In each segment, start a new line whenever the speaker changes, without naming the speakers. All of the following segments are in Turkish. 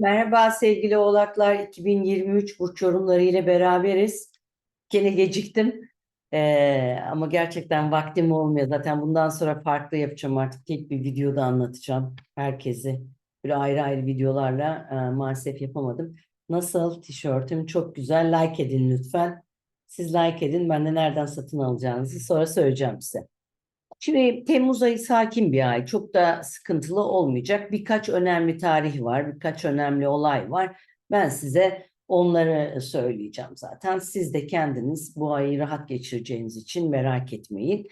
Merhaba sevgili oğlaklar. 2023 burç yorumları ile beraberiz. Gene geciktim. Ee, ama gerçekten vaktim olmuyor. Zaten bundan sonra farklı yapacağım artık. Tek bir videoda anlatacağım herkesi. Böyle ayrı ayrı videolarla e, maalesef yapamadım. Nasıl tişörtüm? Çok güzel. Like edin lütfen. Siz like edin. Ben de nereden satın alacağınızı sonra söyleyeceğim size. Şimdi Temmuz ayı sakin bir ay. Çok da sıkıntılı olmayacak. Birkaç önemli tarih var. Birkaç önemli olay var. Ben size onları söyleyeceğim zaten. Siz de kendiniz bu ayı rahat geçireceğiniz için merak etmeyin.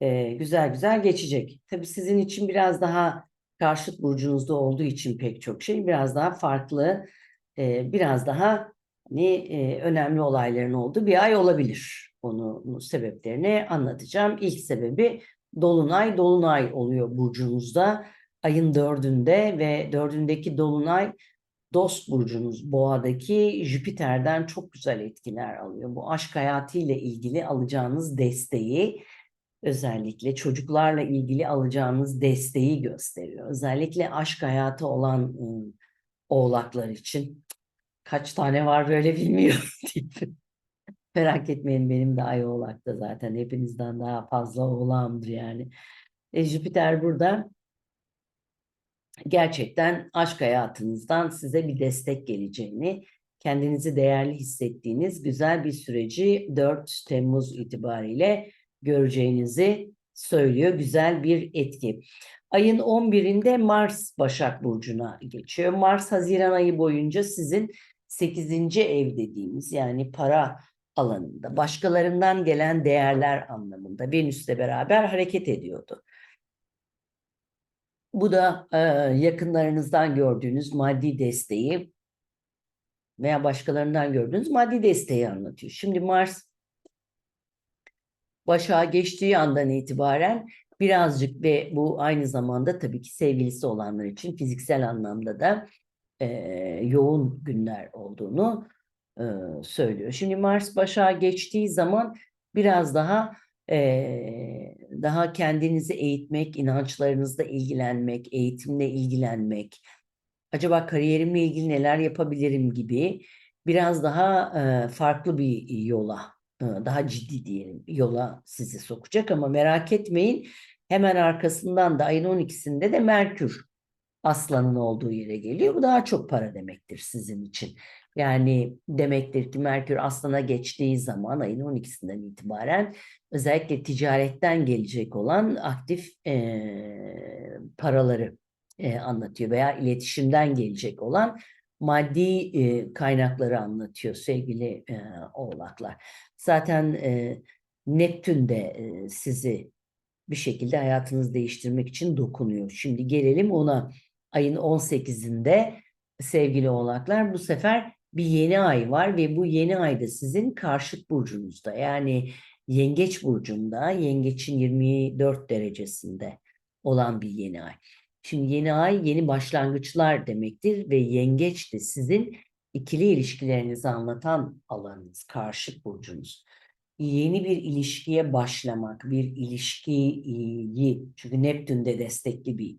Ee, güzel güzel geçecek. Tabii sizin için biraz daha karşıt burcunuzda olduğu için pek çok şey biraz daha farklı, e, biraz daha hani, e, önemli olayların olduğu bir ay olabilir. Onu, sebeplerini anlatacağım. İlk sebebi Dolunay, Dolunay oluyor burcunuzda. Ayın dördünde ve dördündeki Dolunay Dost burcunuz Boğa'daki Jüpiter'den çok güzel etkiler alıyor. Bu aşk hayatı ile ilgili alacağınız desteği özellikle çocuklarla ilgili alacağınız desteği gösteriyor. Özellikle aşk hayatı olan ıı, oğlaklar için kaç tane var böyle bilmiyorum Merak etmeyin benim de ay oğlakta zaten hepinizden daha fazla oğlağımdır yani. E, Jüpiter burada gerçekten aşk hayatınızdan size bir destek geleceğini, kendinizi değerli hissettiğiniz güzel bir süreci 4 Temmuz itibariyle göreceğinizi söylüyor. Güzel bir etki. Ayın 11'inde Mars Başak Burcu'na geçiyor. Mars Haziran ayı boyunca sizin 8. ev dediğimiz yani para alanında, başkalarından gelen değerler anlamında Venüs'le beraber hareket ediyordu. Bu da e, yakınlarınızdan gördüğünüz maddi desteği veya başkalarından gördüğünüz maddi desteği anlatıyor. Şimdi Mars Başak'a geçtiği andan itibaren birazcık ve bu aynı zamanda tabii ki sevgilisi olanlar için fiziksel anlamda da e, yoğun günler olduğunu e, söylüyor. Şimdi Mars Başak'a geçtiği zaman biraz daha e, daha kendinizi eğitmek, inançlarınızla ilgilenmek, eğitimle ilgilenmek, acaba kariyerimle ilgili neler yapabilirim gibi biraz daha e, farklı bir yola, e, daha ciddi diyelim yola sizi sokacak ama merak etmeyin hemen arkasından da ayın 12'sinde de Merkür Aslan'ın olduğu yere geliyor. Bu daha çok para demektir sizin için. Yani demektir ki Merkür Aslan'a geçtiği zaman ayın 12'sinden itibaren özellikle ticaretten gelecek olan aktif e, paraları e, anlatıyor veya iletişimden gelecek olan maddi e, kaynakları anlatıyor sevgili e, oğlaklar. Zaten e, Neptün de e, sizi bir şekilde hayatınızı değiştirmek için dokunuyor. Şimdi gelelim ona ayın 18'inde sevgili oğlaklar bu sefer bir yeni ay var ve bu yeni ayda sizin karşıt burcunuzda yani yengeç burcunda yengeçin 24 derecesinde olan bir yeni ay. Şimdi yeni ay yeni başlangıçlar demektir ve yengeç de sizin ikili ilişkilerinizi anlatan alanınız, karşıt burcunuz. Yeni bir ilişkiye başlamak, bir ilişkiyi, çünkü Neptün'de destekli bir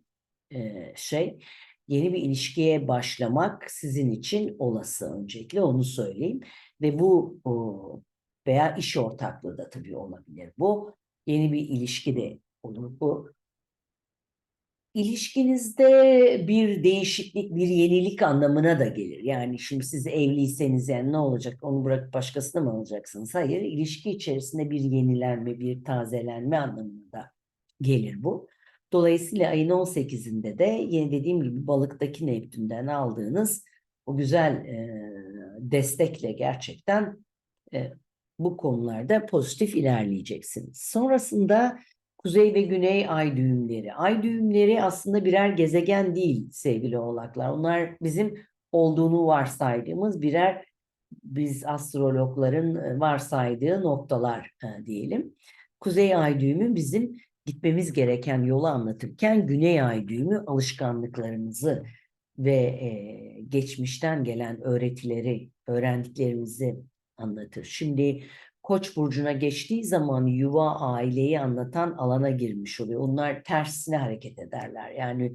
e, şey, yeni bir ilişkiye başlamak sizin için olası öncelikle onu söyleyeyim. Ve bu o, veya iş ortaklığı da tabii olabilir. Bu yeni bir ilişki de olur. Bu İlişkinizde bir değişiklik, bir yenilik anlamına da gelir. Yani şimdi siz evliyseniz yani ne olacak? Onu bırakıp başkasını mı alacaksınız? Hayır, ilişki içerisinde bir yenilenme, bir tazelenme anlamına da gelir bu. Dolayısıyla ayın 18'inde de yine dediğim gibi balıktaki Neptün'den aldığınız o güzel e, destekle gerçekten e, bu konularda pozitif ilerleyeceksiniz. Sonrasında Kuzey ve Güney ay düğümleri. Ay düğümleri aslında birer gezegen değil sevgili oğlaklar. Onlar bizim olduğunu varsaydığımız birer biz astrologların varsaydığı noktalar diyelim. Kuzey ay düğümü bizim gitmemiz gereken yolu anlatırken Güney ay düğümü alışkanlıklarımızı ve e, geçmişten gelen öğretileri, öğrendiklerimizi anlatır. Şimdi Koç burcuna geçtiği zaman yuva, aileyi anlatan alana girmiş oluyor. Onlar tersine hareket ederler. Yani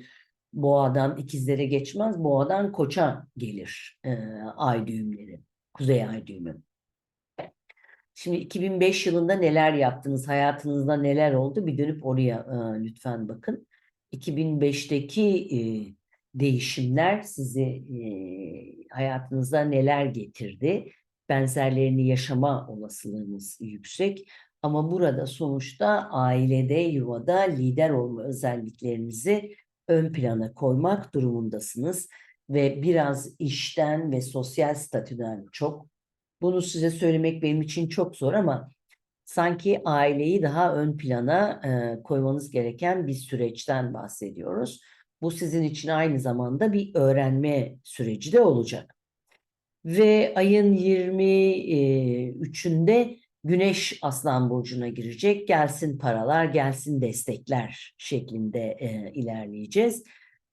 Boğadan ikizlere geçmez, boğadan koça gelir e, ay düğümleri, kuzey ay düğümü. Şimdi 2005 yılında neler yaptınız, hayatınızda neler oldu? Bir dönüp oraya e, lütfen bakın. 2005'teki e, değişimler sizi e, hayatınıza neler getirdi? Benzerlerini yaşama olasılığınız yüksek. Ama burada sonuçta ailede, yuvada lider olma özelliklerinizi ön plana koymak durumundasınız. Ve biraz işten ve sosyal statüden çok bunu size söylemek benim için çok zor ama sanki aileyi daha ön plana e, koymanız gereken bir süreçten bahsediyoruz. Bu sizin için aynı zamanda bir öğrenme süreci de olacak. Ve ayın 23'ünde Güneş Aslan Burcu'na girecek. Gelsin paralar, gelsin destekler şeklinde e, ilerleyeceğiz.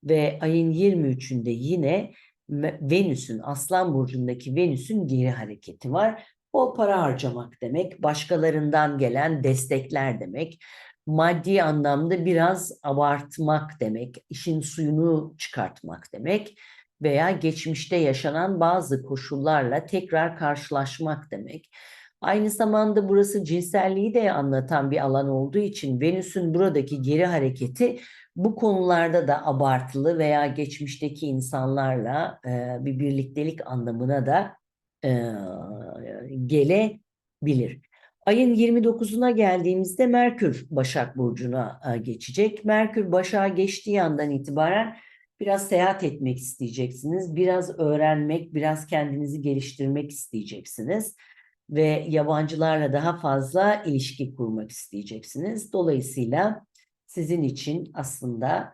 Ve ayın 23'ünde yine Venüs'ün Aslan Burcu'ndaki Venüs'ün geri hareketi var. O para harcamak demek, başkalarından gelen destekler demek, maddi anlamda biraz abartmak demek, işin suyunu çıkartmak demek veya geçmişte yaşanan bazı koşullarla tekrar karşılaşmak demek. Aynı zamanda burası cinselliği de anlatan bir alan olduğu için Venüs'ün buradaki geri hareketi bu konularda da abartılı veya geçmişteki insanlarla e, bir birliktelik anlamına da e, gelebilir. Ayın 29'una geldiğimizde Merkür Başak Burcu'na e, geçecek. Merkür Başak'a geçtiği andan itibaren biraz seyahat etmek isteyeceksiniz. Biraz öğrenmek, biraz kendinizi geliştirmek isteyeceksiniz. Ve yabancılarla daha fazla ilişki kurmak isteyeceksiniz. Dolayısıyla sizin için aslında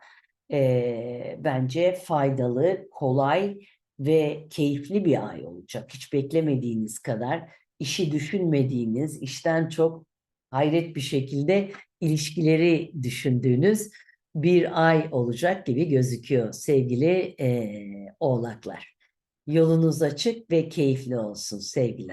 e, bence faydalı, kolay ve keyifli bir ay olacak. Hiç beklemediğiniz kadar işi düşünmediğiniz, işten çok hayret bir şekilde ilişkileri düşündüğünüz bir ay olacak gibi gözüküyor sevgili e, oğlaklar. Yolunuz açık ve keyifli olsun sevgiler.